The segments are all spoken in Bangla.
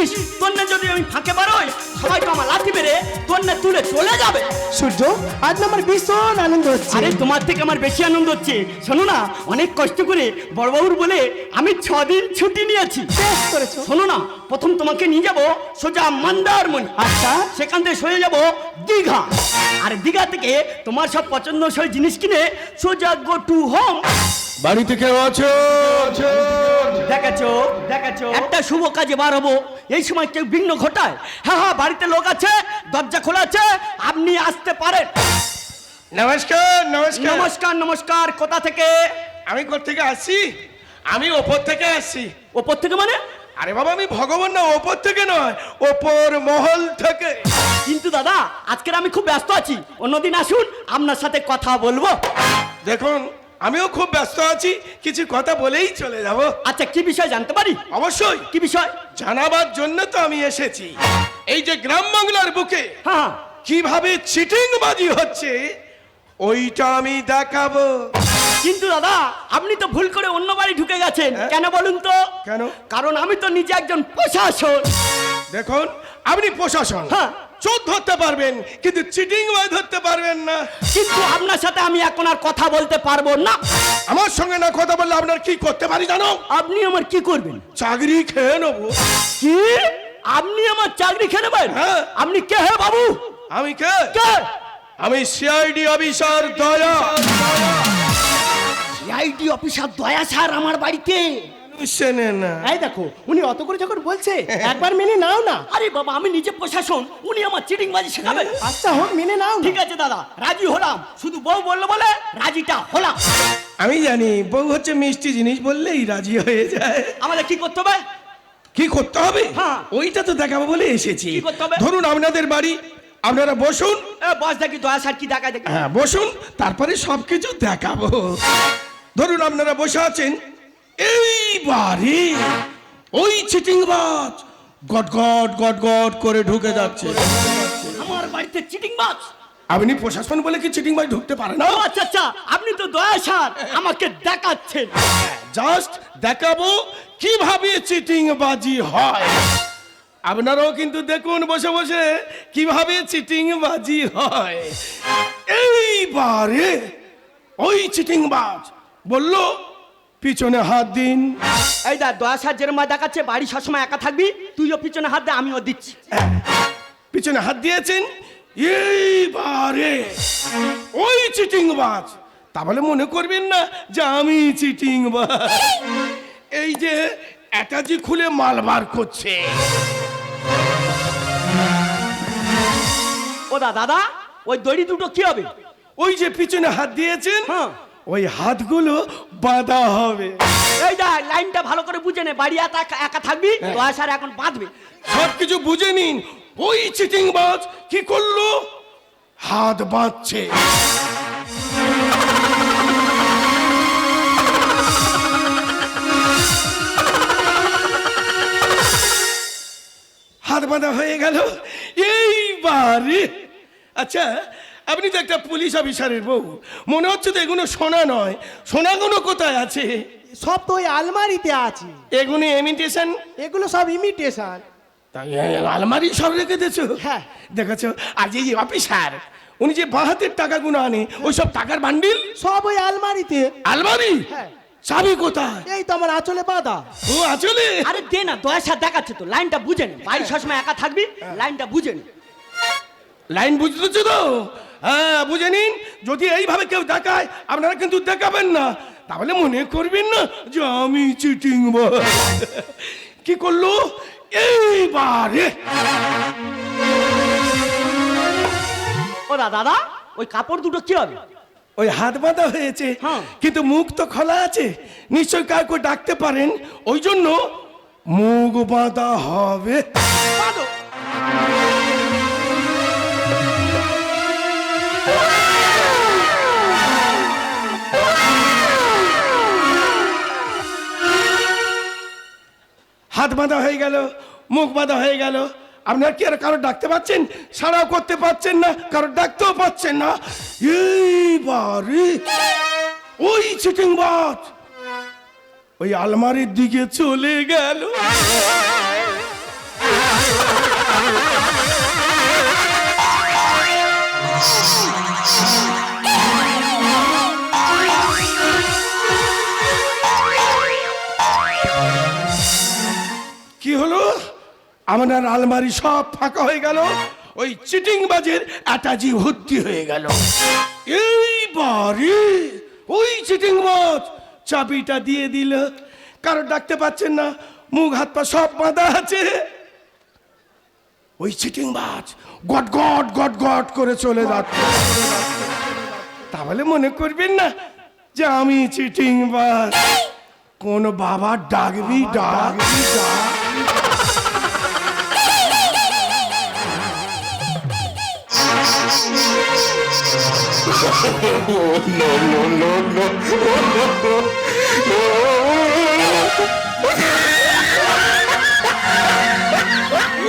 কিসেছিস তোর না যদি আমি ফাঁকে বারোই সবাই তো আমার লাথি মেরে তোর না তুলে চলে যাবে। সূর্য আজ না আমার ভীষণ আনন্দ হচ্ছে। আরে তোমার থেকে আমার বেশি আনন্দ হচ্ছে। শোনো না অনেক কষ্ট করে বড়বাবুর বলে আমি ছ দিন ছুটি নিয়েছি। বেশ করেছ। শোনো না প্রথম তোমাকে নিয়ে যাব সোজা মন্দারমণি। আচ্ছা। সেখান থেকে সরে যাব দীঘা। আর দীঘা থেকে তোমার সব পছন্দসই জিনিস কিনে সোজা গো টু হোম বাড়িতে কেউ আছো? দেখাচ্ছো দেখাচ্ছো। একটা শুভ কাজে বার হব। এই সময় কেউ বিঘ্ন ঘটায়। হ্যাঁ হ্যাঁ বাড়িতে লোক আছে দরজা খোলা আছে আপনি আসতে পারেন। নমস্কার নমস্কার। নমস্কার নমস্কার কোথা থেকে? আমি কোথা থেকে আসছি? আমি ওপর থেকে আসছি। ওপর থেকে মানে? আরে বাবা আমি ভগবান না ওপর থেকে নয় ওপর মহল থেকে। কিন্তু দাদা আজকের আমি খুব ব্যস্ত আছি। অন্যদিন আসুন আপনার সাথে কথা বলব। দেখুন আমিও খুব ব্যস্ত আছি কিছু কথা বলেই চলে যাব। আচ্ছা কি বিষয় জানতে পারি? অবশ্যই। কি বিষয়? জানাবার জন্য তো আমি এসেছি। এই যে গ্রাম বাংলার বুকে হ্যাঁ হ্যাঁ। কীভাবে চিটিং বাজি হচ্ছে ওইটা আমি দেখাবো। কিন্তু দাদা আপনি তো ভুল করে অন্য বাড়ি ঢুকে গেছেন। হ্যাঁ? কেন বলুন তো? কেন? কারণ আমি তো নিজে একজন প্রশাসন দেখুন আপনি প্রশাসন হ্যাঁ। চোর ধরতে পারবেন কিন্তু চিটিং বাজ ধরতে পারবেন না। কিন্তু আপনার সাথে আমি এখন আর কথা বলতে পারব না। আমার সঙ্গে না কথা বললে আপনার কি করতে পারি জানো? আপনি আমার কি করবেন? চাকরি খেয়ে নেব। কি? আপনি আমার চাকরি খেয়ে নেবেন? হ্যাঁ। আপনি কে হে বাবু? আমি কে? কে? আমি CID officer Daya. ID officer Daya sir আমার বাড়িতে। চেনে না। এই দেখো উনি অত করে যখন বলছে একবার মেনে নাও না। আরে বাবা আমি নিজে প্রশাসন উনি আমার চিটিং বাজি শেখাবেন। আচ্ছা হোক মেনে নাও ঠিক আছে দাদা রাজি হলাম। শুধু বউ বলল বলে রাজিটা হলাম। আমি জানি বউ হচ্ছে মিষ্টি জিনিস বললেই রাজি হয়ে যায়। আমাদের কি করতে হবে? কি করতে হবে? হ্যাঁ। ওইটা তো দেখাবো বলে এসেছি। কি করতে ধরুন আপনাদের বাড়ি আপনারা বসুন। এ, বস দেখি দয়া স্যার কি দেখা দেখি। হ্যাঁ বসুন তারপরে সবকিছু দেখাবো। ধরুন আপনারা বসে আছেন এইবারে ওই চিটিং বাজ গট গট গট গট করে ঢুকে যাচ্ছে। আমার বাড়িতে চিটিং বাজ আপনি প্রশাসন বলে কি চিটিং বাজ ঢুকতে পারে না? আচ্ছা আচ্ছা আপনি তো দয়া স্যার আমাকে দেখাচ্ছেন। জাস্ট দেখাবো কীভাবে চিটিং বাজি হয়। আপনারাও কিন্তু দেখুন বসে বসে কীভাবে চিটিং বাজি হয়। এইবারে ওই চিটিং বাজ বলল পিছনে হাত দিন। এই দা দয়া স্যার যেরকম দেখাচ্ছে বাড়ি সবসময় একা থাকবি তুইও পিছনে হাত দে আমিও দিচ্ছি। পিছনে হাত দিয়েছেন? এইবারে। ওই চিটিং বাজ তাহলে মনে করবেন না যে আমি চিটিং বাজ এই যে অ্যাটাজি খুলে মাল বার করছে। ও দা দাদা ওই দড়ি দুটো কি হবে? ওই যে পিছনে হাত দিয়েছেন? হ্যাঁ। ওই হাতগুলো বাঁধা হবে। এই দা লাইনটা ভালো করে বুঝে নে বাড়ি একা একা থাকবি দয়া স্যার এখন বাঁধবে। সব কিছু বুঝে নিন ওই চিটিং বাজ কি করল? হাত বাঁধছে। হাত বাঁধা হয়ে গেল। এইবারে। আচ্ছা আপনি তো একটা পুলিশ অফিসারের বউ। মনে হচ্ছে তো এগুলো সোনা নয়। সোনাগুলো কোথায় আছে? সব তো ওই আলমারিতে আছে। এগুলো ইমিটেশন এগুলো সব ইমিটেশন আলমারি সব রেখে দিয়েছ? হ্যাঁ। দেখেছ? আর এই অফিসার উনি যে বাঁ হাতের টাকাগুলো আনে ওই সব টাকার বান্ডিল? সব ওই আলমারিতে। আলমারি? হ্যাঁ। চাবি কোথায়? এই তো আমার আঁচলে বাঁধা। ও আচলে? আরে দে না দয়া স্যার দেখাচ্ছে তো লাইনটা বুঝে নে। বাড়ি সবসময় একা থাকবি লাইনটা বুঝে নে। লাইন বুঝতেছো তো? হ্যাঁ বুঝে নিন? যদি এইভাবে কেউ দেখায় আপনারা কিন্তু দেখাবেন না। তাহলে মনে করবেন না যে আমি চিটিং কি করল? এইবারে। ও দাদা ওই কাপড় দুটো কি হবে? ওই হাত বাঁধা হয়েছে। হ্যাঁ। কিন্তু মুখ তো খোলা আছে। নিশ্চয় কাউকে ডাকতে পারেন। ওই জন্য মুখ বাঁধা হবে। হাত বাঁধা হয়ে গেল, মুখ বাঁধা হয়ে গেল। আপনার কি আর কারও ডাকতে পাচ্ছেন? সারাও করতে পাচ্ছেন না কারও ডাকতেও পাচ্ছেন না। এইবারে ওই চিটিং বাজ ওই আলমারির দিকে চলে গেল। হলো আমার আলমারি সব ফাঁকা হয়ে গেল। ওই চিটিং বাজের অ্যাটাজি ভর্তি হয়ে গেল। এইবারে ওই চিটিং বাজ চাবিটা দিয়ে দিল। কারও ডাকতে পাচ্ছেন না। মুখ হাত পা সব বাঁধা আছে। ওই চিটিং বাজ গট গট গট গট করে চলে যাচ্ছে। তাহলে মনে করবেন না যে আমি চিটিং বাজ কোন বাবা ডাকবি ডাকবি ডাক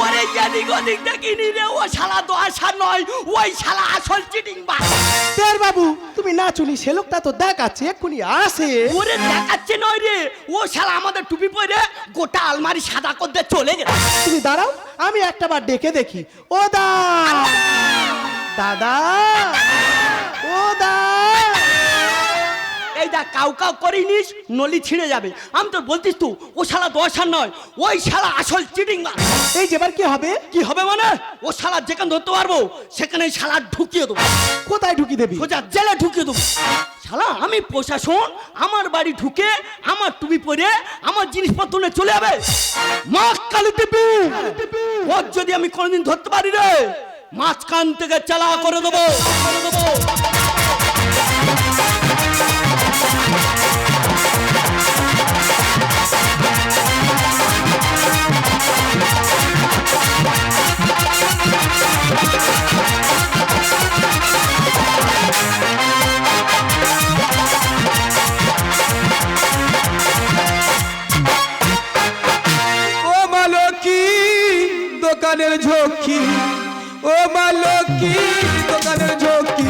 ওরে এদিক ওদিক দেখিনি রে ও শালা তো আশা নয় ওই শালা আসল চিটিং বাস। তের বাবু তুমি নাচুনি সে লোকটা তো দেখাচ্ছে এক্ষুনি আসে। ওরে দেখাচ্ছে নয় রে ও শালা আমাদের টুপি পরে গোটা আলমারি সাদা করতে চলে গেছে তুমি দাঁড়াও আমি একটা বার ডেকে দেখি। ও দা! দাদা! ও দা এই কাউ কাউ করিনিস নলি ছিঁড়ে যাবে। আমি তো বলতিস তো ও শালা দশ আর নয় ওই শালা আসল চিটিং এই যেবার কি হবে? কি হবে মানে? ও শালা যেখানে ধরতে পারব সেখানে শালা ঢুকিয়ে দেবো। কোথায় ঢুকি দেবি? সোজা জেলে ঢুকিয়ে দেবো। শালা আমি প্রশাসন আমার বাড়ি ঢুকে আমার টুপি পরে আমার জিনিসপত্র নিয়ে চলে যাবে। মা কালী দেবী ওর যদি আমি কোনোদিন ধরতে পারি রে মাঝখান থেকে চালা করে দেবো করে দেবো। দোকানের ঝোঁকি ও মালকি দোকানের ঝোঁকি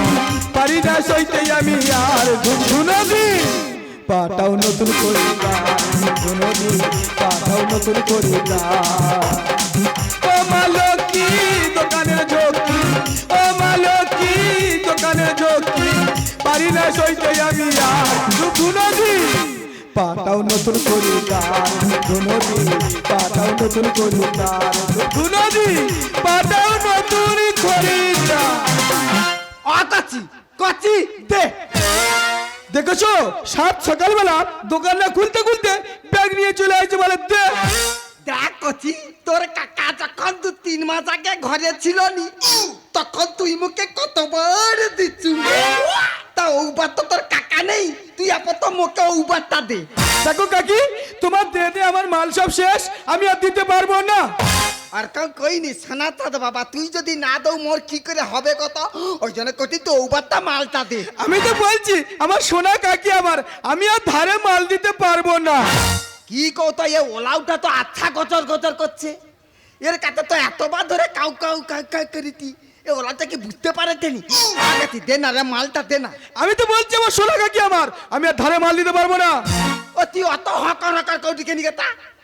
পারি না সইতে আমি আর ঝুনঝুনবি পাটাও নতুন করে ঝুনঝুনবি পাটাও নতুন করে ও পাটাও নতুন করে গান পাটাও নতুন করে গান পাটাও নতুন করে গান কচি দে। দেখেছ? সাত সকালবেলা দোকান না খুলতে খুলতে ব্যাগ নিয়ে চলে আসছে বলে দে। দেখ কচি তোর কাকা যখন দু তিন মাস আগে ঘরে ছিল নি তখন তুই মুখে কতবার দিচ্ছু তা ওবার তো তোর কাকা নেই তুই আপাতত মুখে ওবারটা দে। দেখো কাকি তোমার দে দে আমার মাল সব শেষ আমি আর দিতে পারব না। আর কেউ কইনি সনাতন বাবা তুই যদি না দৌ মোর কি করে হবে কত? ওই জন্য কটি তো ওবারটা মালটা দে। আমি তো বলছি আমার সোনা কাকি আমার আমি আর ধারে মাল দিতে পারব না। কি কৌত এ ওলাউটা তো আচ্ছা গচর গচর করছে। এর কাছে তো এতবার ধরে কাউ কাউ কাউ কাউ করিতি। এ ওলাটা কি বুঝতে পারে তেনি? দে না রে মালটা দে না। আমি তো বলছি আমার সোনা কাকি আমার। আমি আর ধারে মাল দিতে পারব না। ও তুই অত হকার হকার কেন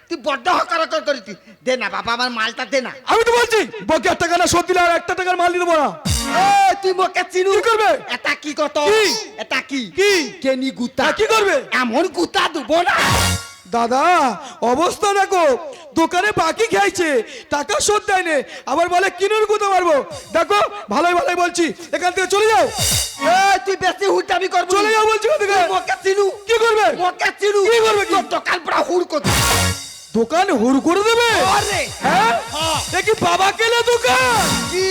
তুই বড্ড হকার হকার দে না বাবা আমার মালটা দে না। আমি তো বলছি বকে টাকা না শোধ দিলে আর একটা টাকার মাল দিতে পারব না। তুই মোকে চিনু। কি করবে? এটা কি কত? এটা কি? কি? কেনি গুতা। কি করবে? এমন গুতা দেবো না। দাদা অবস্থা দেখো। দোকানে বাকি খাইছে টাকা শোধ দেয়নি। আবার বলে কিনুর গুঁতো মারবো? দেখো ভালোই ভালোই বলছি। এখান থেকে চলে যাও। তুই বেশি হুটামি করবি। চলে যাও বলছি। তুই চিনু। কি করবে? মোকে চিনু। কি করবে? তোর দোকান পুরা হুড় করতে দোকান হুড় করে দেবে? আরে। হ্যাঁ? এ কি বাবা কেলে দোকান? কি?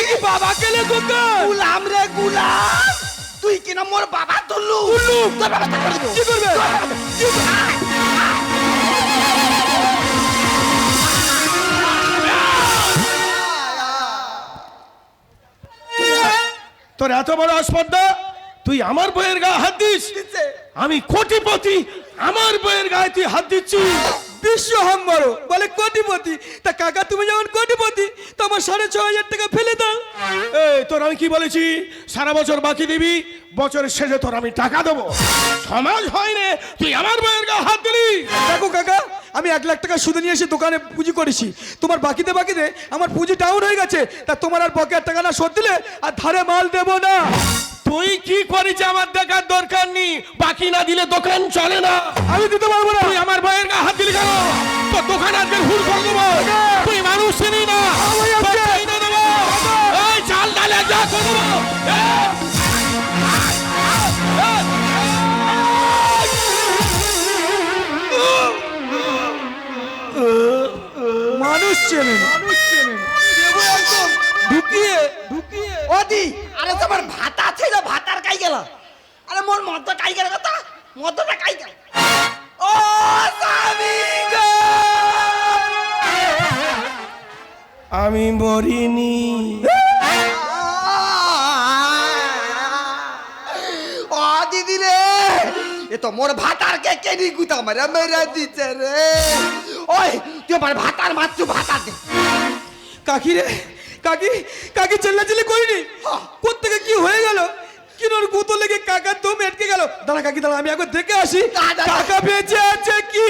এ বাবা কেলে দোকান? গুলাম রে গুলাম। তুই কিনা মোর বাবা তুললু? তোর ব্যবস্থা করে দেবো। কি করবে? তোর এত বড় আসপর্দা তুই আমার বইয়ের গায়ে হাত দিস? আমি কোটিপতি আমার বইয়ের গায়ে তুই হাত দিচ্ছিস? বিশ্ব হাম বড় বলে কোটিপতি। তা কাকা তুমি যেমন কোটিপতি তো আমার সাড়ে ছ হাজার টাকা ফেলে দাও। এই তোর আমি কি বলেছি? সারা বছর বাকি দিবি বছরের শেষে তোর আমি টাকা দেবো। সমাজ হয় রে তুই আমার বইয়ের গায়ে হাত দিলি। দেখো কাকা আমি এক লাখ টাকা সুদে নিয়ে এসে দোকানে পুঁজি করেছি। তোমার বাকিতে বাকিতে আমার পুঁজি ডাউন হয়ে গেছে। তা তোমার আর বকের টাকা না শোধ দিলে আর ধারে মাল দেবো না। তুই কি করিস? আমার দেখার দরকার নেই। বাকি না দিলে দোকান চলে না। আমি দিতে পারব না। তুই আমার বইয়ের গায়ে হাত দিলি কেন? তোর দোকান আজকে হুড় করে তুই মানুষ চিনি না। চাল ডালে যা করে মানুষ চেনেন ঢুকিয়ে ঢুকিয়ে। ওদি আরে তোমার ভাতা ছিল ভাতার কাই গেল আরে মোর মদ কাই গেল কথা মদটা কাই গেল ও স্বামী গো! আমি মরিনি। এ তো মোর ভাতার কে কেনি গুতা মারে? মেরে দিচ্ছে রে। ওই তুই আমার ভাতার মাত্র ভাতা দে। কাকি রে কাকি কাকি চেল্লাচিল্লি করিনি। কোত্থেকে কি হয়ে গেল? কিনোর গুতো লেগে কাকার দম আটকে গেল। দাঁড়া কাকি দাঁড়া আমি একবার দেখে আসি। কাকা বেঁচে আছে কি?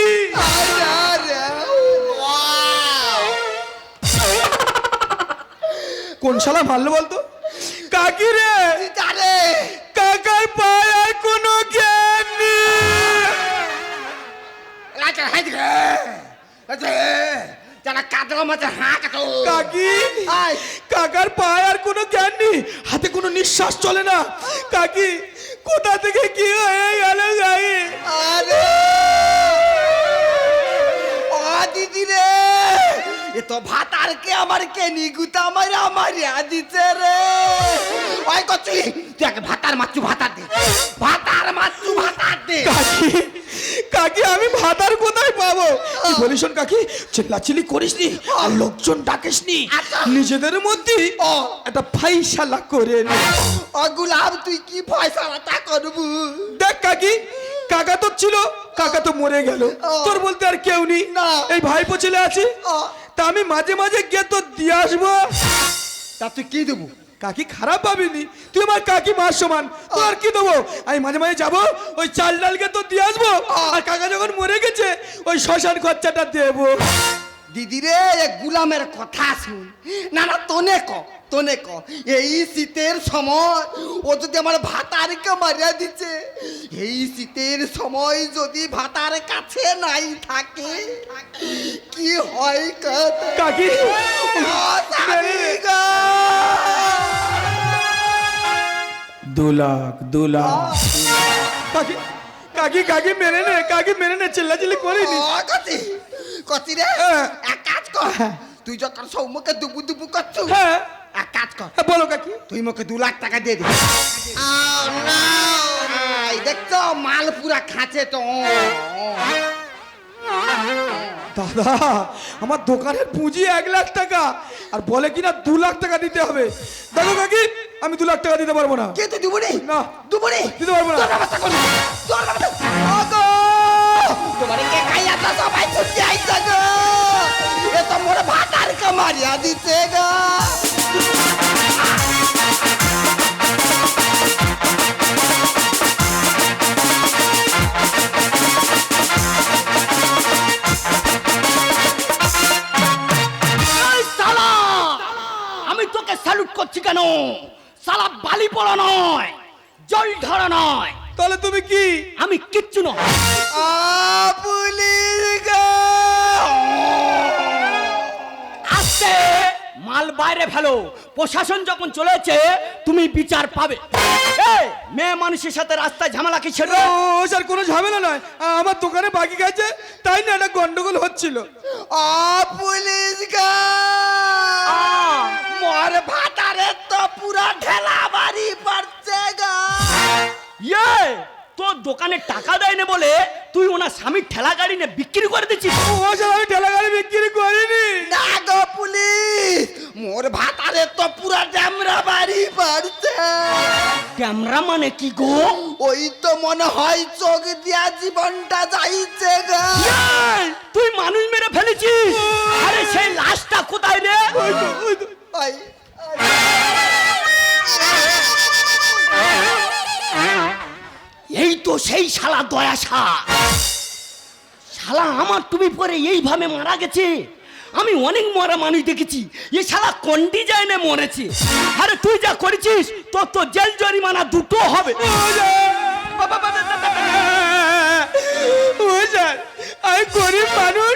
কোন শালা মারলো বলতো? কাকি রে! কাকার পায়ে আর কোনো জ্ঞান লাচা হাই দিকে আচ্ছা যারা কাতলা মাছে হাঁ কাটো কাকি। কাকার পায় আর কোনো জ্ঞান নেই। হাতে কোনো নিঃশ্বাস চলে না। কাকি কোথা থেকে কি হয়ে গেল আরে। দিদি রে। এ তো ভাতার কে আমার কে নিগুতা আমার আমার দিতে রে? ওই কচি তুই আগে ভাতার মাছু ভাতা দে। ভাতার মাছু ভাতা দে। কাকি কাকি আমি ভাতার কোথায় পাবো? বলিস কাকি চিল্লাচিল্লি করিস নি আর লোকজন ডাকিস নি আচ্ছা। নিজেদের মধ্যে। একটা ফাইসালা করে নে। ও গুলাব তুই কি তা করবু? দেখ কাকি কাকা তো ছিল কাকা তো মরে গেল। তোর বলতে আর কেউ নেই। না। এই ভাইপো ছেলে আছে। তা আমি মাঝে মাঝে গিয়ে তো দিয়ে আসব। তা তুই কি দেবো? কাকি খারাপ পাবিনি তুই আমার কাকি মার সমান। আর কি দেবো? আমি মাঝে মাঝে যাব ওই চাল ডালকে তো দিয়ে আসব আর কাকা যখন মরে গেছে ওই শ্মশান খরচাটা দেবো। দিদিরে গুলামের কথা শুন। না না তোনে ক। তোনে ক। এই শীতের সময় ও যদি আমার ভাতারকে মারিয়া দিচ্ছে এই শীতের সময় যদি ভাতার কাছে নাই থাকে কি হয় কাকি? দু লাখ দু লাখ। কাকি কাকি কাকি মেরে নে কাকি মেরে নে চিল্লাচিল্লি করিনি কতি কতি রে হ্যাঁ। এক কাজ কর তুই যখন সৌমকে দুবু দুবু করছু হ্যাঁ। এক কাজ কর। হ্যাঁ, বলো কাকি। তুই আমাকে দু লাখ টাকা দিয়ে দিবি দেখছ মাল পুরা খাঁচে তো দাদা আমার দোকানের পুঁজি এক লাখ টাকা আর বলে কিনা দু লাখ টাকা দিতে হবে। দেখো কাকি আমি দু লাখ টাকা দিতে পারব না। কে তুই দুবুনি না। দুবুনি দিতে পারব না। তোমার কে খাইয়া তো সবাই ছুটি আইছে গো। এ তো মোর ভাতার কামারিয়া দিতে গো। কেন বালি পড়া নয় জল ঢালা নয়। তাহলে তুমি কি? আমি কিচ্ছু নয়। আসতে মাল বাইরে ফেলো। প্রশাসন যখন চলেছে তুমি বিচার পাবে। মেয়ে মানুষের সাথে রাস্তায় ঝামেলা কি ছিল? স্যার কোনো ঝামেলা নয়। আমার দোকানে বাকি গেছে তাই না একটা গন্ডগোল হচ্ছিল। পুলিশ গো। মোর ভাতারে পুরা ঢেলা বাড়ি পড়ছে গো। দোকানে টাকা দেয় না বলে তুই ওনার স্বামীর ঠেলা গাড়ি নিয়ে বিক্রি করে দিচ্ছিস? ও আমি ঠেলা গাড়ি বিক্রি করিনি। না গো পুলিশ মোর ভাতারে তো পুরা ড্যামরা বাড়ি পড়ছে ক্যামেরা মানে কি গো? ওই তো মনে হয় চোখ দিয়া জীবনটা যাইছে গা। তুই মানুষ মেরে ফেলেছিস। আরে সেই লাশটা কোথায় রে? ওই, এই তো সেই শালা দয়া শা শালা আমার তুমি পরে এইভাবে মারা গেছে। আমি অনেক মরা মানুষ দেখেছি। এ শালা কোন ডিজাইনে মরেছে। আরে তুই যা করেছিস তোর তো জেল জরিমানা দুটো হবে। আমি গরিব মানুষ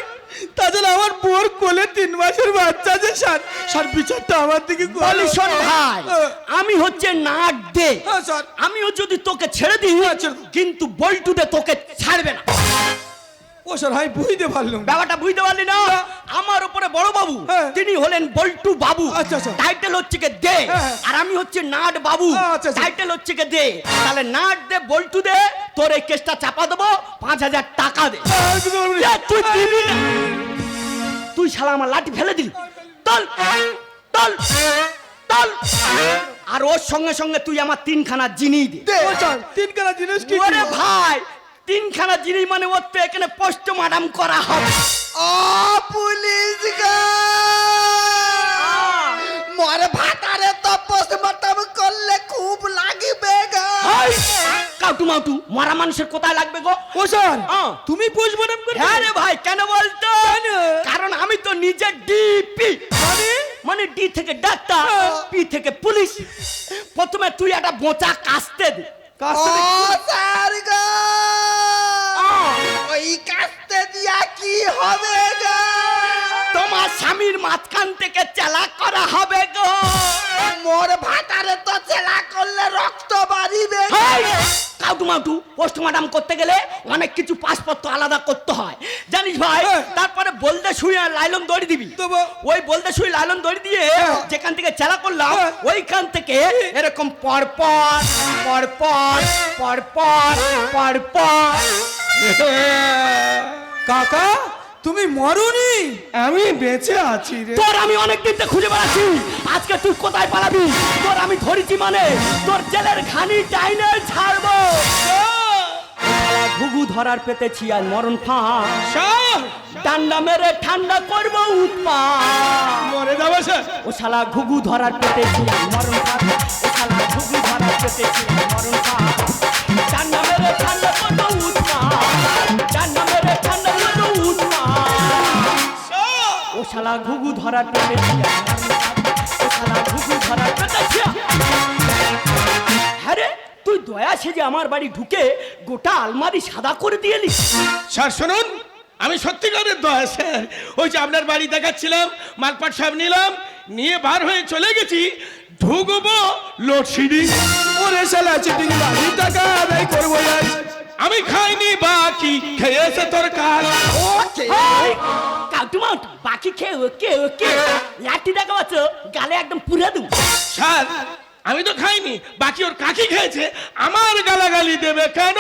তাছাড়া আমার বোর কোলে তিন মাসের বাচ্চা আছে স্যার। স্যার বিচারটা আমার দিকে শোন ভাই। আমি হচ্ছে নাক দে হ্যাঁ, আমিও যদি তোকে ছেড়ে দিই। কিন্তু বল্টু দে তোকে ছাড়বে না। ও স্যার আমি বুঝতে পারলাম। ব্যাপারটা বুঝতে পারলি না? আমার উপরে বড় বাবু হ্যাঁ। তিনি হলেন বল্টু বাবু। আচ্ছা, আচ্ছা। টাইটেল হচ্ছে কে দে হ্যাঁ। আর আমি হচ্ছে নাট বাবু। আচ্ছা। টাইটেল হচ্ছে কে দে। তাহলে নাট দে বল্টু দে তোর এই কেসটা চাপা দেবো পাঁচ হাজার টাকা দে। তুই দিবি তুই শালা আমার লাঠি ফেলে দিলি। তল তল তল। আর ওর সঙ্গে সঙ্গে তুই আমার তিনখানা জিনিস দে। তিনখানা জিনিস কি ওরে ভাই তিনখানা জিনিস মানে ওর তো এখানে পোস্টমার্টম করা হবে। ও পুলিশ গা! মোর ভাতারে তো পোস্টমর্টম করলে খুব লাগবে গা। হাই! কাউটু মাউটু মরা মানুষের কোথায় লাগবে গো? ও স্যার হ্যাঁ। তুমি পোস্টমর্টম করবে? হ্যাঁ রে ভাই কেন বলতো? কারণ আমি তো নিজে ডিপি। মানে? মানে ডি থেকে ডাক্তার পি থেকে পুলিশ। প্রথমে তুই একটা বোঁচা কাস্তে দে। ওই কাস্তে দিয়া কি হবে গা? তোমার স্বামীর মাঝখান থেকে চালা করা হবে গো। মোর ভাতারে তো চেলা করলে রক্ত বাড়িবে আউটু মাউটু পোস্টমর্টম করতে গেলে অনেক কিছু পাসপত্র আলাদা করতে হয়। জানিস ভাই হ্যাঁ। তারপরে বলতে শুয়ে লাইলন দড়ি দিবি। ওই বলতে শুয়ে লাইলন দড়ি দিয়ে হ্যাঁ। যেখান থেকে চেলা করলাম হ্যাঁ। ওইখান থেকে এরকম পরপর পরপর পরপর পরপর। কাকা তুমি মরুনি? আমি বেঁচে আছি রে। তোর আমি অনেক দিন থেকে খুঁজে বেড়াচ্ছি। আজকে তুই কোথায় পালাবি? তোর আমি ধরেছি মানে তোর জেলের খানি টাইনে ছাড়বো। ঘুঘু ধরার পেতেছি আর মরণ ফাঁ স্যার ডান্ডা মেরে ঠান্ডা করব উৎপা। মরে যাবে স্যার ও শালা ঘুঘু ধরার পেতেছি আর মরণ ফাঁদ। ও শালা ঘুঘু ধরার পেতেছি আর মরণ ফাঁদ। শালা ঘুঘু ধরা শালা ঘুঘু ধরার পেতেছি হ্যাঁ তুই দয়া সেজে আমার বাড়ি ঢুকে গোটা আলমারি সাদা করে দিয়ে নিস স্যার, শুনুন, আমি সত্যিকারের দয়া স্যার, ওই যে আপনার বাড়ি দেখাচ্ছিলাম, মালপাট সব নিলাম, নিয়ে বার হয়ে চলে গেছি ঢুকবো লোডশেডিং ওরে শালা চিটিং বাড়ি টাকা আদায় করব আজ। আমি খাইনি বাকি খেয়েছে তোর কাজ হাই! কাউটু মাউটু বাকি খেয়ে ওকে ওকে লাঠি দেখা পাচ্ছ গালে একদম পুরে দেবো। স্যার আমি তো খাইনি বাকি ওর কাকি খেয়েছে আমার গালাগালি দেবে কেন?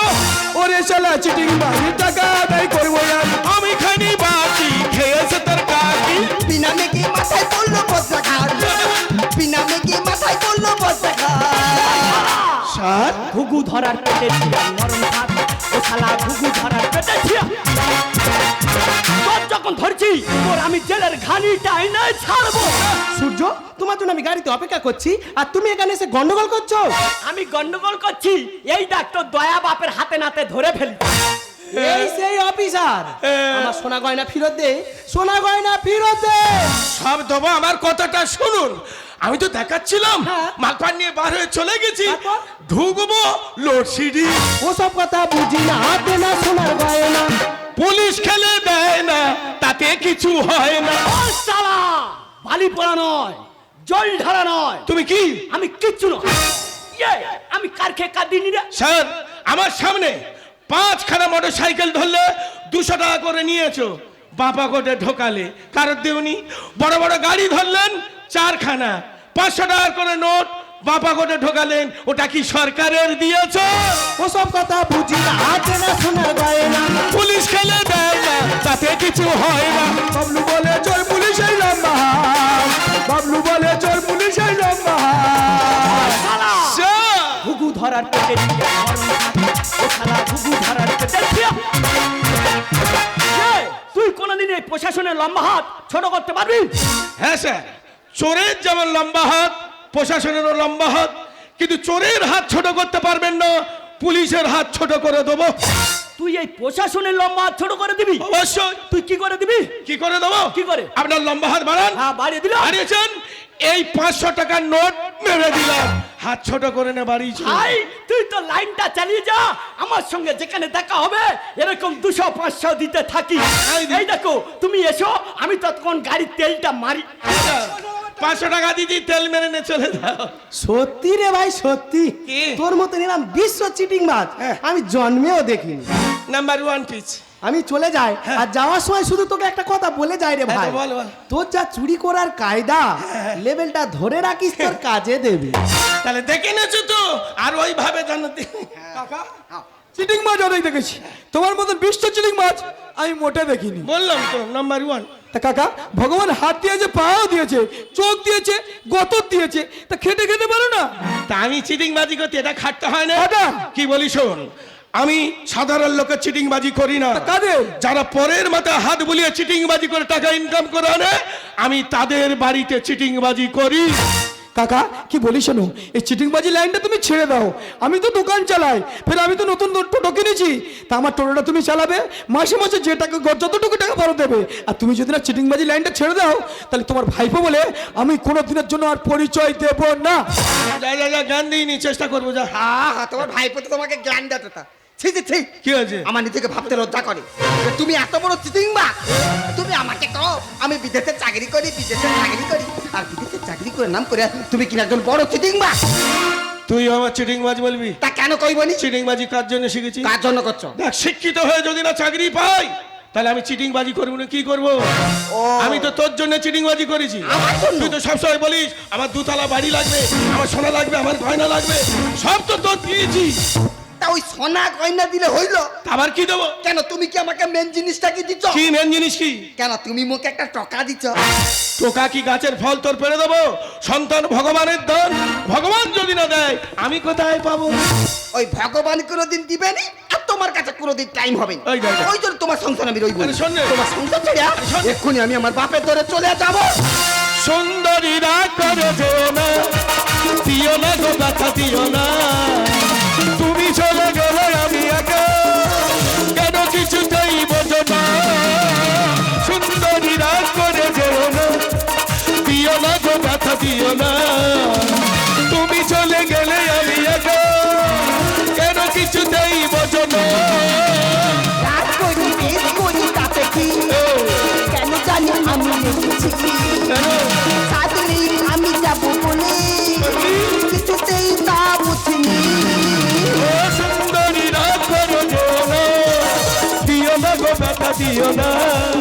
ওরে শালা চিটিং বাড়ি টাকা আদায় করব আজ। আমি খাইনি বাকি খেয়েছে মাথায় পড়ল বস্তা খার বিনা মেঘে মাথায় পড়ল বস্তা ধরার পেটে নরম হাত। ও শালা ঘুঘু ধরার পেটে তোর যখন ধরছি তোর আমি জেলের ঘানিটা এনে ছাড়বো। সূর্য তোমার জন্য আমি গাড়িতে অপেক্ষা করছি আর তুমি এখানে এসে গন্ডগোল করছ? আমি গন্ডগোল করছি এই ডাক্তার দয়া বাপের হাতে নাতে ধরে ফেলি এই সেই অফিসার। আমার সোনা গয়না ফেরত দে সোনা গয়না ফেরত দে। সব দেবো আমার কথাটা শুনুন। আমি তো দেখাচ্ছিলাম। হ্যাঁ। মালপান নিয়ে বার হয়ে চলে গেছি? ঢুকবো লোডশেডিং। ওসব কথা বুঝি না হাতে না সোনার গয়না পুলিশ খেলে দেয় না তাতে কিছু হয় না। শালা বালি পড়া নয় জল ঢালা নয়। তুমি কি? আমি কিচ্ছু নয়। ইয়ে, আমি কার খেয়ে কার দিনি রে স্যার আমার সামনে পাঁচখানা মোটর সাইকেল ধরলে দুশো টাকা করে নিয়েছো। বাবা কোটে ঢোকালে কারোর দেউনি। বড় বড় গাড়ি ধরলেন চারখানা। পাঁচশো টাকার করে নোট বাপা করে ঢোকালেন ওটা কি সরকারের দিয়েছ? ওসব কথা বুঝি না আছে না শোনা যায় না। পুলিশ খেলে দেয় না তাতে কিছু হয় না। বাবলু বলে চোর পুলিশের লম্বা। বাবলু বলে চোর পুলিশের লম্বা। ঘুঘু ধরার পেটে ও শালা ঘুঘু ধরার পেটে তুই কোনোদিন এই প্রশাসনের লম্বা হাত ছোট করতে পারবি? হ্যাঁ স্যার। চোরের যেমন লম্বা হাত প্রশাসনেরও লম্বা হাত কিন্তু চোরের হাত ছোট করতে পারবেন না পুলিশের হাত ছোট করে দেবো। তুই এই প্রশাসনের লম্বা হাত ছোট করে দিবি? অবশ্যই। তুই কি করে দিবি? কি করে দেবো? কি করে? আপনার লম্বা হাত বাড়ান। হ্যাঁ বাড়িয়ে দিলাম। বাড়িয়েছেন এই পাঁচশো টাকার নোট মেরে দিলাম। হাত ছোট করে না বাড়িয়েছি ভাই তুই তো লাইনটা চালিয়ে যা। আমার সঙ্গে যেখানে দেখা হবে এরকম দুশো পাঁচশো দিতে থাকি। এই এই দেখো তুমি এসো আমি ততক্ষণ গাড়ির তেলটা মারি। পাঁচশো টাকা দিদি তেল মেরে নিয়ে চলে যাও। সত্যি রে ভাই সত্যি। কি? তোর মতো নিলাম বিশ্ব চিটিং মাছ আমি জন্মেও দেখিনি। নাম্বার ওয়ান পিচ আমি চলে যাই আর যাওয়ার সময় শুধু তোকে একটা কথা বলে যাই রে হ্যাঁ, ভাই। বল, বল। তোর যা চুরি করার কায়দা লেভেলটা ধরে রাখিস তোর কাজে দেবে। তাহলে দেখে নেছো তো আর ওইভাবে জানাতে কাকা চিটিং মাছ অনেক দেখেছি। তোমার মতো বিশ্ব চিটিং মাছ আমি মোটে দেখিনি। বললাম তো নাম্বার ওয়ান তা কাকা ভগবান হাত দিয়েছে পাও দিয়েছে চোখ দিয়েছে গতর দিয়েছে তা খেটে খেতে পারো না তা আমি চিটিং বাজি করতে এটা খাটতে হয় না দাদা। কি বলি শোন আমি সাধারণ লোকের চিটিং বাজি করি না তাদের কাদের? যারা পরের মাথা হাত বুলিয়ে চিটিং বাজি করে টাকা ইনকাম করে আনে আমি তাদের বাড়িতে চিটিং বাজি করি কাকা কি বলি শোনো? এই চিটিংবাজি লাইনটা তুমি ছেড়ে দাও। আমি তো দোকান চালাই ফের আমি তো নতুন টোটো কিনেছি। তা আমার টোটোটা তুমি চালাবে? মাসে মাসে যে টাকা যতটুকু টাকা ভাড়া দেবে। আর তুমি যদি না চিটিংবাজি লাইনটা ছেড়ে দাও তাহলে তোমার ভাইপো বলে আমি কোনো দিনের জন্য আর পরিচয় দেব না। যা যা যা জ্ঞান দিইনি চেষ্টা করব যা। হা হা তোমার ভাইপো তো তোমাকে জ্ঞান দেয় তা। ছি ছি ছি। কি হয়েছে? আমার নিজেকে ভাবতে লজ্জা করে। তুমি এত বড় তুমি আমাকে কও আমি বিদেশে চাকরি করি বিদেশে চাকরি করি। আর বিদেশে চাকরি করে নাম করে তুমি কিনা একজন বড় চিটিং বা তুই আমার চিটিং বাজি বলবি? তা কেন কইবনি চিটিং বাজি কার জন্য শিখেছি কার জন্য করছ? দেখ শিক্ষিত হয়ে যদি না চাকরি পাই তাহলে আমি চিটিং বাজি করব না কি করব? আমি তো তোর জন্য চিটিং বাজি করেছি? তুই তো সবসময় বলিস আমার দুতলা বাড়ি লাগবে আমার সোনা লাগবে আমার গয়না লাগবে সব তো তোর দিয়েছি। তা ওই সোনা গয়না দিলে হইল। আবার কি দেবো? কেন তুমি কি আমাকে মেন জিনিসটা কি দিচ্ছ? কি মেন জিনিস কি? কেন তুমি মুখে একটা টকা দিচ্ছ? টোকা কি গাছের ফল তোর পেরে দেবো? সন্তান ভগবানের দান ভগবান যদি না দেয় আমি কোথায় পাবো? ওই ভগবান কোনোদিন দিবেনি আর তোমার কাছে কোনোদিন টাইম হবে না। ওই দেখ, দেখ। ওই জন্য তোমার সংসার আমি রইব আরে শোন। তোমার সংসার ছেড়ে আ, শোন। এক্ষুনি আমি আমার বাপের ধরে চলে যাব। সুন্দরী রাগ করে যেও না দিও না গো ব্যথা দিও না। চলে গেল আমি একা। কেন কিছুতেই বোঝো না? সুন্দরী রাগ করে যেও না। দিও না গো ব্যথা দিও না। তুমি চলে গেলে আমি একা। কেন কিছুতেই বোঝো না? দিও না।